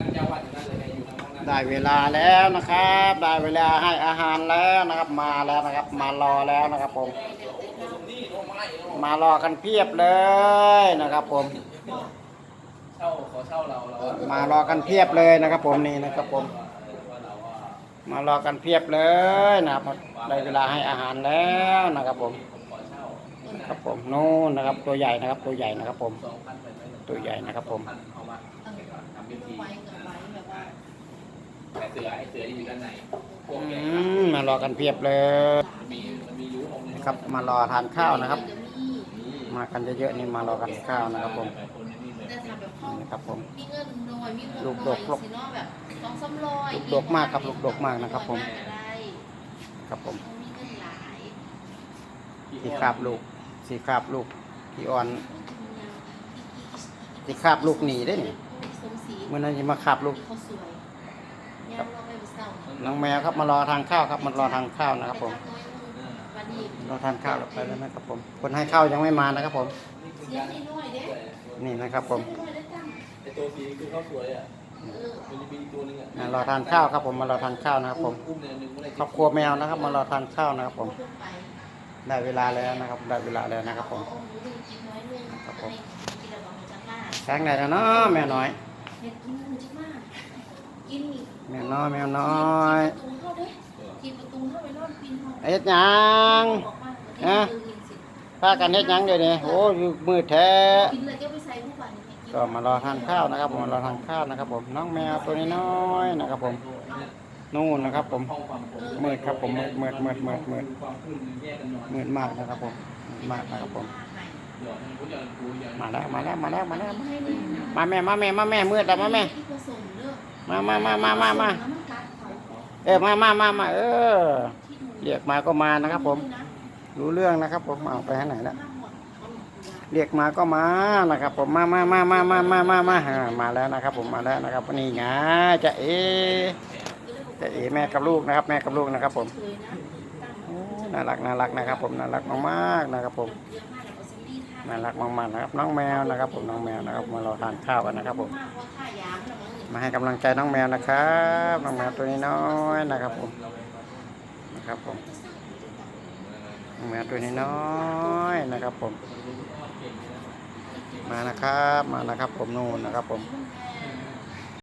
ไงอยู่ทางห้องนั้นได้เวลาแล้วนะครับ ได้เวลาให้อาหารแล้วนะครับ มาแล้วนะครับ มารอแล้วนะครับผมนี่โอ้ไม่โอ้มารอกันเพียบเลยนะครับผมเช่าขอเช่าเราเราอะมารอกันเพียบเลยนะครับ ผมนี่นะครับผมว่าเราว่ามารอกันเพียบเลยนะครับ ได้เวลาให้อาหารแล้วนะครับผมผมขอเช่าครับผมนู่นนะครับตัวใหญ่นะครับ ตัวใหญ่นะครับผมสองพันไปไหมตัวใหญ่นะครับผม พันเอามาทำพิธีไว้กับไว้แบบว่าแต่เสือไอ้เสือที่อยู่ด้านในพวกอืแกมมารอกันเพียบเลย มันมีมันมียูของนะครับมารอทานข้าวนะครับจะมีมากันเยอะๆนี่มารอกันข้าวนะครับผมคนนี้เลยแต่ทำแบบห้องนี่นะครับผม มีเงินน้อยมีเงินลูกดน้อกยลูกสิเนาะแบบสองสามร้อยลูกดกมากครับลูกดกมากนะครับผม อยากได้ครับผมมีเงินหลายสีคราบลูกสีคราบลูกที่อ่อนสีคราบลูกหนีได้นี่สมศรี เมื่อนั้นจะมาคราบลูกเขาสวยย่างเราไปเศร้าน้องแมวครับมารอทานข้าวครับมารอทานข้าวนะครับผมวันนี้รอทานข้าวแล้วไปแล้วนะครับผม คนให้ข้าวยังไม่มานะครับผมเสียงน้อยๆเด้นี่นะครับผมเสียงน้อยๆได้ตั้งไอ้ตัวสีคือเขาสวยอะเออมันจะมีตัวนึงอะมารอทานข้าวครับผมมารอทานข้าวนะครับผมอุ้มเนี่ยหนึ่งไม่ได้ครอบครัวแมวนะครับ มารอทานข้าวนะครับผมขึ้นไปได้เวลาแล้วนะครับ ได้เวลาแล้วนะครับผมเอาหมูหนึ่งกินน้อยหนึ่งครับผมให้กินแล้วก็หมูจักมากแสงไหนแล้วเนาะแมวน้อย เห็ดกินหมูจักมากกินนี่แมวน้อยแมวน้อยกินประตูเข้าเด้กินประตูเข้าไปนอนปีนห้องเฮ็ดหยังออกมาฮะพากันเฮ็ดหยังเดี๋ยวนี้โอ้ยมืดแท้ กินเลยก็ไปใส่ผู้บ้านให้กินก็มารอทานข้าวนะครับผมมารอทานข้าวนะครับ ผมน้องแมวตัวน้อยๆนะครับ ผมนู่นนะครับ ผมห้องความผมมืดครับผมมืดมืดมืดมืดมืดความขึ้นแยกกันนอนมืดมากนะครับ ผมมืดมากนะครับผมหย มาแล้วมาแล้วมาแล้วมาแล้วมาแม่มาแม่มาแม่มืดแล้วมาแม่มามามามามามาเออมามามามาเออเรียกมาก็มานะครับ ผม รู้เรื่องนะครับ ผมเอาไปไหนแล้วเรียกมาก็มานะครับ ผมมามามามามามามามามาแล้วนะครับ ผมมาแล้วนะครับนี่ไงจะเอจะเอแม่กับลูกนะครับ แม่กับลูกนะครับ ผมน่ารักน่ารักนะครับ ผมน่ารักมากๆนะครับ ผม น่ารักมากๆนะครับ น้องแมวนะครับผมน้องแมวนะครับมารอทานข้าวกันนะครับผมมาให้กำลังใจน้องแมวนะครับน้องแมวตัวนี้น้อยนะครับผมนะครับผมน้องแมวตัวนี้น้อยนะครับผม มานะครับมานะครับผมนู่นนะครับผม